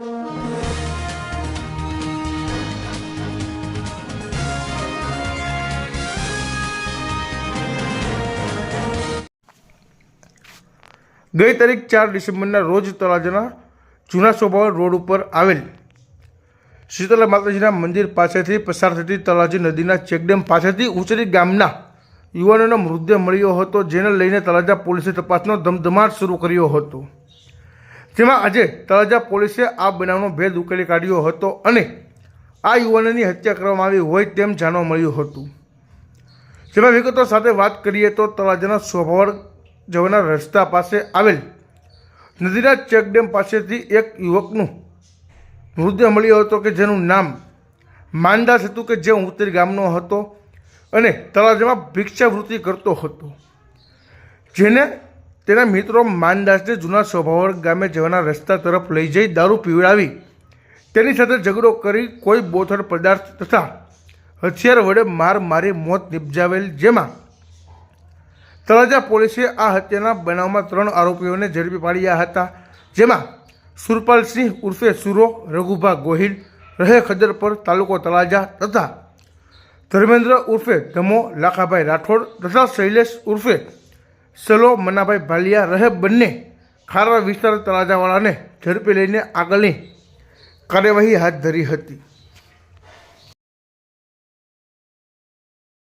ગઈ તારીખ ચાર ડિસેમ્બરના રોજ તળાજાના જૂના સ્વભાવ રોડ ઉપર આવેલ શીતલા માતાજીના મંદિર પાસેથી પસાર થતી તળાજી નદીના ચેકડેમ પાસેથી ઉચરી ગામના યુવાનોનો મૃતદેહ મળ્યો હતો, જેને લઈને તળાજા પોલીસે તપાસનો ધમધમાટ શરૂ કર્યો હતો. જેમાં આજે તળાજા પોલીસે આ બનાવનો ભેદ ઉકેલી કાઢ્યો હતો અને આ યુવાનોની હત્યા કરવામાં આવી હોય તેમ જાણવા મળ્યું હતું. જેમાં વિગતો સાથે વાત કરીએ તો તળાજાના સ્વભાવર જવાના રસ્તા પાસે આવેલ નદીના ચેકડેમ પાસેથી એક યુવકનું મૃતદેહ મળ્યો હતો કે જેનું નામ માનદાસ હતું કે જે ઉત્તરી ગામનો હતો અને તળાજામાં ભિક્ષાવૃત્તિ કરતો હતો. જેને તેના મિત્રો માનદાસને જૂના સ્વભાવર ગામે જવાના રસ્તા તરફ લઈ જઈ દારૂ પીવડાવી. તેની સાથે ઝઘડો કરી કોઈ બોથડ પદાર્થ તથા હથિયાર વડે માર મારી મોત નિપજાવેલ જેમાં તળાજા પોલીસે આ હત્યાના બનાવમાં ત્રણ આરોપીઓને ઝડપી પાડ્યા હતા, જેમાં સુરપાલસિંહ ઉર્ફે સુરો, રઘુભા ગોહિલ, રહે ખદરપર તાલુકો તળાજા તથા ધર્મેન્દ્ર ઉર્ફે ધમો, લાખાભાઈ રાઠોડ તથા શૈલેષ ઉર્ફે સલો મનાભાઈ ભાલિયા રહે બંને ખારા વિસ્તાર તળાજાવાળાને ઝડપી લઈને આગળની કાર્યવાહી હાથ ધરી હતી.